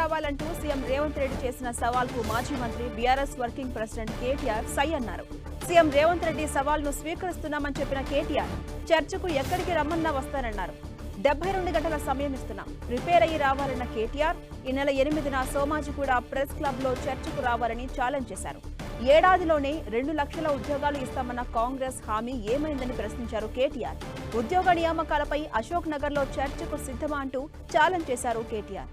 రావాలంటూ CM Revanth Reddy చేసిన సవాల్కు మాజీ మంత్రి బీఆర్ఎస్ వర్కింగ్ ప్రెసిడెంట్ కేటీఆర్ సై అన్నారు. సీఎం రేవంత్ రెడ్డి సవాల్ను స్వీకరిస్తున్నామని చెప్పిన కేటీఆర్ చర్చకు ఎక్కడికి రమ్మన్నా వస్తానన్నారు. డెబ్బై రెండు గంటల సమయం ఇస్తున్నాం. ప్రిపేర్ అయ్యి రావాలన్న కేటీఆర్ ఈ నెల ఎనిమిదిన సోమాజిగూడ ప్రెస్ క్లబ్లో చర్చకు రావాలని ఛాలెంజ్ చేశారు. ఏడాదిలోనే రెండు లక్షల ఉద్యోగాలు ఇస్తామన్న కాంగ్రెస్ హామీ ఏమైందని ప్రశ్నించారు కేటీఆర్. ఉద్యోగ నియామకాలపై అశోక్ నగర్లో చర్చకు సిద్ధమా అంటూ ఛాలెంజ్ చేశారు కేటీఆర్.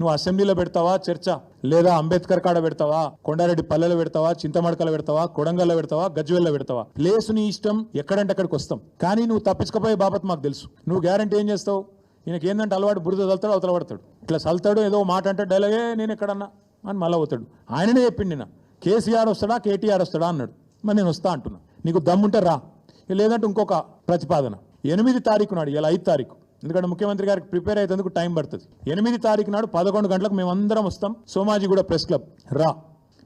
నువ్వు అసెంబ్లీలో పెడతావా చర్చ? లేదా అంబేద్కర్ కాడ పెడతావా కొండారెడ్డి పల్లెలో పెడతావా చింతమడకలో పెడతావా కొడంగల్లో పెడతావా గజ్వేల్లో పెడతావా? ప్లేస్ నీ ఇష్టం ఎక్కడంటే అక్కడికి వస్తాం. కానీ నువ్వు తప్పించకపోయే బాబత్ మాకు తెలుసు. నువ్వు గ్యారంటీ ఏం చేస్తావు? ఈయనకి ఏంటంటే అలవాటు బురద చల్తాడు అవతల పడతాడు. ఇట్లా చల్తాడు ఏదో మాట అంటే డైలాగే నేను ఎక్కడన్నా? అని మళ్ళీ అవుతాడు ఆయననే చెప్పిండి నిన్న కేసీఆర్ వస్తాడా కేటీఆర్ వస్తాడా? అన్నాడు. మరి నేను వస్తా అంటున్నా. నీకు దమ్ముంటే రా. లేదంటే ఇంకొక ప్రతిపాదన. ఎనిమిది తారీఖు నాడు ఇలా ఐదు తారీఖు. ఎందుకంటే ముఖ్యమంత్రి గారికి ప్రిపేర్ అయ్యేందుకు టైం పడుతుంది. ఎనిమిది తారీఖు నాడు పదకొండు గంటలకు మేమందరం వస్తాం. Somajiguda press club. రా.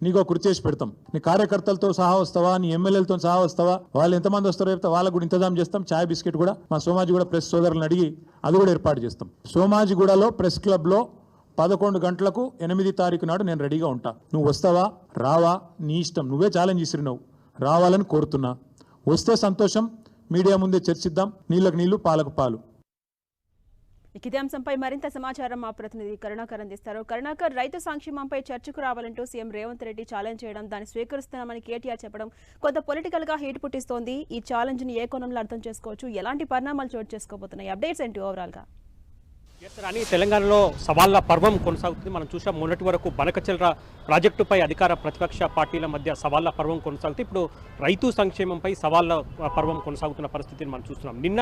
నీకు ఒక కుర్చీ చేసి పెడతాం. నీ కార్యకర్తలతో సహా వస్తావా? నీ ఎమ్మెల్యేలతో సహా వస్తావా? వాళ్ళు ఎంతమంది వస్తారో చెప్తే వాళ్ళకు కూడా ఇంతజాం చేస్తాం. చాయ్ బిస్కెట్ కూడా మా సోమాజిగూడ ప్రెస్ సోదరులను అడిగి అది కూడా ఏర్పాటు చేస్తాం. సోమాజిగూడలో ప్రెస్ క్లబ్లో పదకొండు గంటలకు ఎనిమిది తారీఖు నాడు నేను రెడీగా ఉంటా. నువ్వు వస్తావా? రావా? నీ ఇష్టం. నువ్వే ఛాలెంజ్ ఇసిరినావు రావాలని కోరుతున్నా. వస్తే సంతోషం. మీడియా ముందే చర్చిద్దాం. నీళ్ళకు నీళ్ళు పాలకు పాలు. ఇక ఇదే అంశంపై మరింత సమాచారం మా ప్రతినిధి కరుణాకర్ అందిస్తారు. కరుణాకర్ రైతు సంక్షేమంపై చర్చకు రావాలంటూ సీఎం రేవంత్ రెడ్డి ఛాలెంజ్ చేయడం దాన్ని స్వీకరిస్తున్నామని కేటీఆర్ చెప్పడం కొంత పొలిటికల్గా హీట్ పుట్టిస్తోంది. ఈ ఛాలెంజ్ని ఏ కోణంలో అర్థం చేసుకోవచ్చు? ఎలాంటి పరిణామాలు చోటు చేసుకోబోతున్నాయి? అప్డేట్స్ ఏంటి ఓవరాల్గా? ఎస్ తెలంగాణలో సవాళ్ళ పర్వం కొనసాగుతుంది. మనం చూసాం మొన్నటి వరకు బనకచెల్ర ప్రాజెక్టుపై అధికార ప్రతిపక్ష పార్టీల మధ్య సవాళ్ళ పర్వం కొనసాగుతుంది. ఇప్పుడు రైతు సంక్షేమంపై సవాళ్ళ పర్వం కొనసాగుతున్న పరిస్థితిని మనం చూస్తున్నాం. నిన్న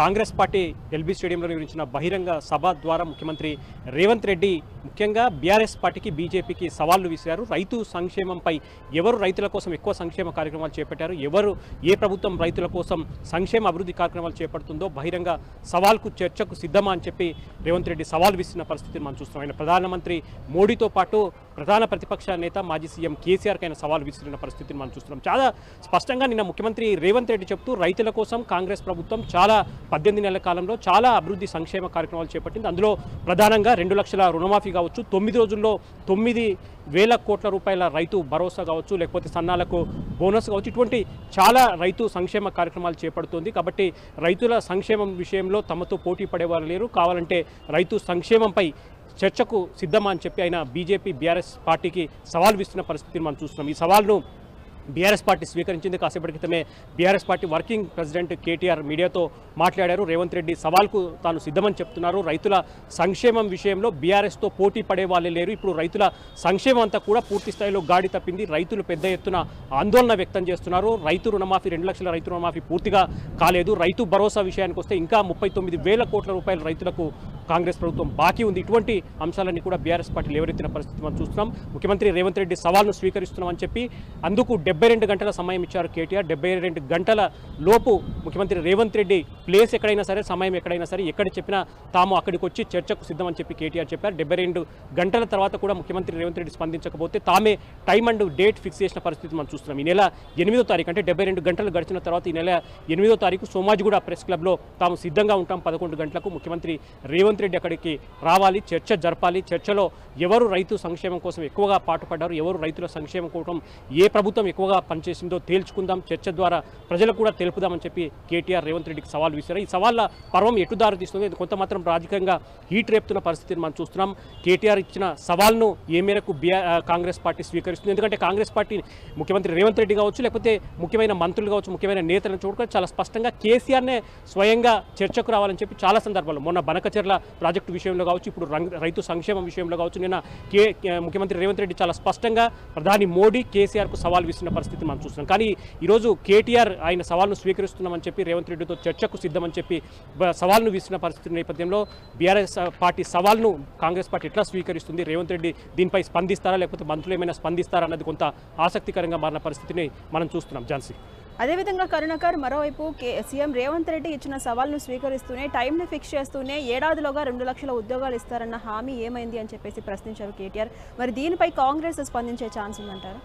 కాంగ్రెస్ పార్టీ ఎల్బీ స్టేడియంలో నిర్వహించిన బహిరంగ సభ ద్వారా ముఖ్యమంత్రి రేవంత్ రెడ్డి ముఖ్యంగా బీఆర్ఎస్ పార్టీకి బీజేపీకి సవాళ్ళు విసిరారు. రైతు సంక్షేమంపై ఎవరు రైతుల కోసం ఎక్కువ సంక్షేమ కార్యక్రమాలు చేపట్టారు? ఎవరు ఏ ప్రభుత్వం రైతుల కోసం సంక్షేమ అభివృద్ధి కార్యక్రమాలు చేపడుతుందో బహిరంగ సవాల్కు చర్చకు సిద్ధమా అని చెప్పి రేవంత్ రెడ్డి సవాల్ విస్తున్న పరిస్థితిని మనం చూస్తున్నాం. ఆయన ప్రధానమంత్రి మోడీతో పాటు ప్రధాన ప్రతిపక్ష నేత మాజీ సీఎం కేసీఆర్కి సవాల్ విసిరిన పరిస్థితిని మనం చూస్తున్నాం. చాలా స్పష్టంగా నిన్న ముఖ్యమంత్రి రేవంత్ రెడ్డి చెప్తూ రైతుల కోసం కాంగ్రెస్ ప్రభుత్వం చాలా పద్దెనిమిది నెలల కాలంలో చాలా అభివృద్ధి సంక్షేమ కార్యక్రమాలు చేపట్టింది. అందులో ప్రధానంగా రెండు లక్షల రుణమాఫీ కావచ్చు తొమ్మిది రోజుల్లో తొమ్మిది వేల కోట్ల రూపాయల రైతు భరోసా కావచ్చు లేకపోతే సన్నాలకు బోనస్ కావచ్చు. ఇటువంటి చాలా రైతు సంక్షేమ కార్యక్రమాలు చేపడుతోంది. కాబట్టి రైతుల సంక్షేమం విషయంలో తమతో పోటీ పడేవారు లేరు. కావాలంటే రైతు సంక్షేమంపై చర్చకు సిద్ధమా అని చెప్పి ఆయన బీజేపీ బీఆర్ఎస్ పార్టీకి సవాల్ విస్తున్న పరిస్థితిని మనం చూస్తున్నాం. ఈ సవాల్ను బీఆర్ఎస్ పార్టీ స్వీకరించింది. కాసేపటి క్రితమే BRS party working president KTR మీడియాతో మాట్లాడారు. రేవంత్ రెడ్డి సవాల్కు తాను సిద్ధమని చెప్తున్నారు. రైతుల సంక్షేమం విషయంలో బీఆర్ఎస్తో పోటీ పడే వాళ్ళే లేరు. ఇప్పుడు రైతుల సంక్షేమం అంతా కూడా పూర్తి స్థాయిలో గాడి తప్పింది. రైతులు పెద్ద ఎత్తున ఆందోళన వ్యక్తం చేస్తున్నారు. రైతు రుణమాఫీ రెండు లక్షల రైతు రుణమాఫీ పూర్తిగా కాలేదు. రైతు భరోసా విషయానికి వస్తే ఇంకా ముప్పై తొమ్మిది వేల కోట్ల రూపాయలు రైతులకు కాంగ్రెస్ ప్రభుత్వం బాకీ ఉంది. ఇటువంటి అంశాలన్నీ కూడా బీఆర్ఎస్ పార్టీలు ఎవరెత్తిన పరిస్థితి మనం చూస్తున్నాం. ముఖ్యమంత్రి రేవంత్ రెడ్డి సవాల్ను స్వీకరిస్తున్నామని చెప్పి అందుకు డెబ్బై రెండు గంటల సమయం ఇచ్చారు కేటీఆర్. డెబ్బై రెండు గంటల లోపు ముఖ్యమంత్రి రేవంత్ రెడ్డి ప్లేస్ ఎక్కడైనా సరే సమయం ఎక్కడైనా సరే ఎక్కడ చెప్పినా తాము అక్కడికి వచ్చి చర్చకు సిద్ధమని చెప్పి కేటీఆర్ చెప్పారు. డెబ్బై రెండు గంటల తర్వాత కూడా ముఖ్యమంత్రి రేవంత్ రెడ్డి స్పందించకపోతే తామే టైం అండ్ డేట్ ఫిక్స్ చేసిన పరిస్థితి మనం చూస్తున్నాం. ఈ నెల ఎనిమిదో తారీఖు అంటే డెబ్బై రెండు గంటలు గడిచిన తర్వాత ఈ నెల ఎనిమిదో తారీఖు సోమాజిగూడ ప్రెస్ క్లబ్లో తాము సిద్ధంగా ఉంటాం. పదకొండు గంటలకు ముఖ్యమంత్రి రేవంత్ రేవంత్ రెడ్డి అక్కడికి రావాలి చర్చ జరపాలి. చర్చలో ఎవరు రైతు సంక్షేమం కోసం ఎక్కువగా పాటుపడ్డారు ఎవరు రైతుల సంక్షేమం కోసం ఏ ప్రభుత్వం ఎక్కువగా పనిచేసిందో తేల్చుకుందాం చర్చ ద్వారా ప్రజలకు కూడా తెలుపుదామని చెప్పి కేటీఆర్ రేవంత్ రెడ్డికి సవాల్ విసిరారు. ఈ సవాళ్ళ పర్వం ఎటు దారి తీస్తుంది ఇది కొంత మాత్రం రాజకీయంగా హీట్ రేపుతున్న పరిస్థితిని మనం చూస్తున్నాం. కేటీఆర్ ఇచ్చిన సవాల్ను ఏ మేరకు కాంగ్రెస్ పార్టీ స్వీకరిస్తుంది? ఎందుకంటే కాంగ్రెస్ పార్టీ ముఖ్యమంత్రి రేవంత్ రెడ్డి కావచ్చు లేకపోతే ముఖ్యమైన మంత్రులు కావచ్చు ముఖ్యమైన నేతలను చూడకుండా చాలా స్పష్టంగా కేసీఆర్నే స్వయంగా చర్చకు రావాలని చెప్పి చాలా సందర్భాలు మొన్న బనకచెర్ల ప్రాజెక్టు విషయంలో కావచ్చు ఇప్పుడు రైతు సంక్షేమం విషయంలో కావచ్చు నిన్న కే ముఖ్యమంత్రి రేవంత్ రెడ్డి చాలా స్పష్టంగా ప్రధాని మోడీ కేసీఆర్కు సవాల్ విస్తున్న పరిస్థితి మనం చూస్తున్నాం. కానీ ఈరోజు కేటీఆర్ ఆయన సవాల్ను స్వీకరిస్తున్నామని చెప్పి రేవంత్ రెడ్డితో చర్చకు సిద్ధమని చెప్పి సవాల్ను విస్తున్న పరిస్థితి నేపథ్యంలో బీఆర్ఎస్ పార్టీ సవాల్ను కాంగ్రెస్ పార్టీ ఎట్లా స్వీకరిస్తుంది? రేవంత్ రెడ్డి దీనిపై స్పందిస్తారా? లేకపోతే మంత్రులు ఏమైనా స్పందిస్తారా? అన్నది కొంత ఆసక్తికరంగా మారిన పరిస్థితిని మనం చూస్తున్నాం. ఝాన్సీ. అదేవిధంగా కరుణాకర్ మరోవైపు సీఎం రేవంత్ రెడ్డి ఇచ్చిన సవాల్ను స్వీకరిస్తూనే టైంని ఫిక్స్ చేస్తూనే ఏడాదిలోగా రెండు లక్షల ఉద్యోగాలు ఇస్తారన్న హామీ ఏమైంది అని చెప్పేసి ప్రశ్నించారు కేటీఆర్. మరి దీనిపై కాంగ్రెస్ స్పందించే ఛాన్స్ ఉందంటారా?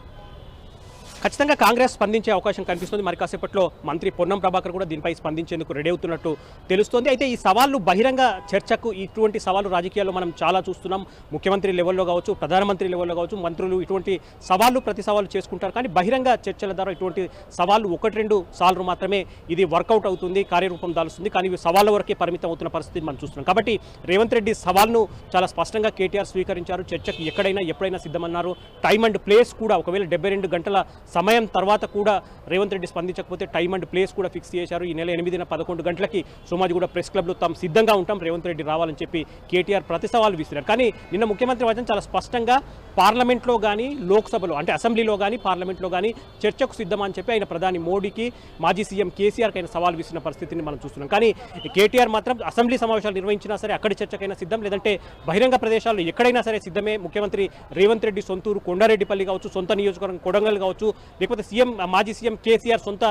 ఖచ్చితంగా కాంగ్రెస్ స్పందించే అవకాశం కనిపిస్తుంది. మరి కాసేపట్లో మంత్రి పొన్నం ప్రభాకర్ కూడా దీనిపై స్పందించేందుకు రెడీ అవుతున్నట్టు తెలుస్తోంది. అయితే ఈ సవాళ్ళు బహిరంగ చర్చకు ఇటువంటి సవాళ్ళు రాజకీయాల్లో మనం చాలా చూస్తున్నాం. ముఖ్యమంత్రి లెవెల్లో కావచ్చు ప్రధానమంత్రి లెవెల్లో కావచ్చు మంత్రులు ఇటువంటి సవాళ్ళు ప్రతి సవాళ్ళు చేసుకుంటారు. కానీ బహిరంగ చర్చల ద్వారా ఇటువంటి సవాళ్ళు ఒకటి రెండు సార్లు మాత్రమే ఇది వర్కౌట్ అవుతుంది కార్యరూపం దాలుస్తుంది. కానీ ఇవి సవాళ్ళ వరకే పరిమితం అవుతున్న పరిస్థితి మనం చూస్తున్నాం. కాబట్టి రేవంత్ రెడ్డి సవాల్ను చాలా స్పష్టంగా కేటీఆర్ స్వీకరించారు. చర్చకు ఎక్కడైనా ఎప్పుడైనా సిద్ధమన్నారు. టైం అండ్ ప్లేస్ కూడా ఒకవేళ డెబ్బై రెండు గంటల సమయం తర్వాత కూడా రేవంత్ రెడ్డి స్పందించకపోతే టైం అండ్ ప్లేస్ కూడా ఫిక్స్ చేశారు. ఈ నెల ఎనిమిదిన పదకొండు గంటలకి సోమాజిగూడ ప్రెస్ క్లబ్లో తాము సిద్ధంగా ఉంటాం. రేవంత్ రెడ్డి రావాలని చెప్పి కేటీఆర్ ప్రతి సవాలు విసిరారు. కానీ నిన్న ముఖ్యమంత్రి వచనం చాలా స్పష్టంగా పార్లమెంట్లో కానీ లోక్సభలో అంటే అసెంబ్లీలో కానీ పార్లమెంట్లో కానీ చర్చకు సిద్ధమని అని చెప్పి ఆయన ప్రధాని మోడీకి మాజీ సీఎం కేసీఆర్కి ఆయన సవాల్ విసిన పరిస్థితిని మనం చూస్తున్నాం. కానీ కేటీఆర్ మాత్రం అసెంబ్లీ సమావేశాలు నిర్వహించినా సరే అక్కడ చర్చకైనా సిద్ధం. లేదంటే బహిరంగ ప్రదేశాల్లో ఎక్కడైనా సరే సిద్ధమే ముఖ్యమంత్రి రేవంత్ రెడ్డి సొంతూరు కొండారెడ్డిపల్లి కావచ్చు సొంత నియోజకవర్గం కొడంగల్ కావచ్చు లేకపోతే సీఎం మాజీ సీఎం కేసీఆర్ సొంత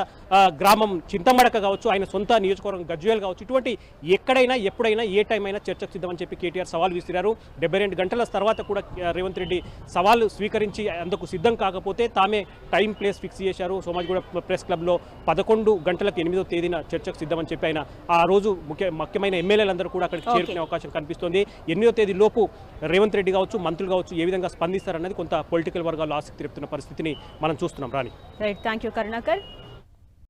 గ్రామం చింతమడక కావచ్చు ఆయన సొంత నియోజకవర్గం గజ్వేల్ కావచ్చు ఇటువంటి ఎక్కడైనా ఎప్పుడైనా ఏ టైం అయినా చర్చకు సిద్ధమని చెప్పి కేటీఆర్ సవాల్ విసిరారు. డెబ్బై రెండు గంటల తర్వాత కూడా రేవంత్ రెడ్డి సవాల్ స్వీకరించి అందుకు సిద్ధం కాకపోతే తామే టైం ప్లేస్ ఫిక్స్ చేశారు. సోమాజిగూడ ప్రెస్ క్లబ్లో పదకొండు గంటలకు ఎనిమిదో తేదీన చర్చకు సిద్ధమని చెప్పి ఆయన ఆ రోజు ముఖ్య ముఖ్యమైన ఎమ్మెల్యేలందరూ కూడా అక్కడికి. చేరుకునే అవకాశం కనిపిస్తోంది. ఎనిమిదో తేదీ లోపు రేవంత్ రెడ్డి కావచ్చు మంత్రులు కావచ్చు ఏ విధంగా స్పందిస్తారన్నది కొంత పొలిటికల్ వర్గాల్లో ఆసక్తి రేపుతున్న పరిస్థితిని మనం చేస్తున్నాం. Rani right. Thank you Karunakar.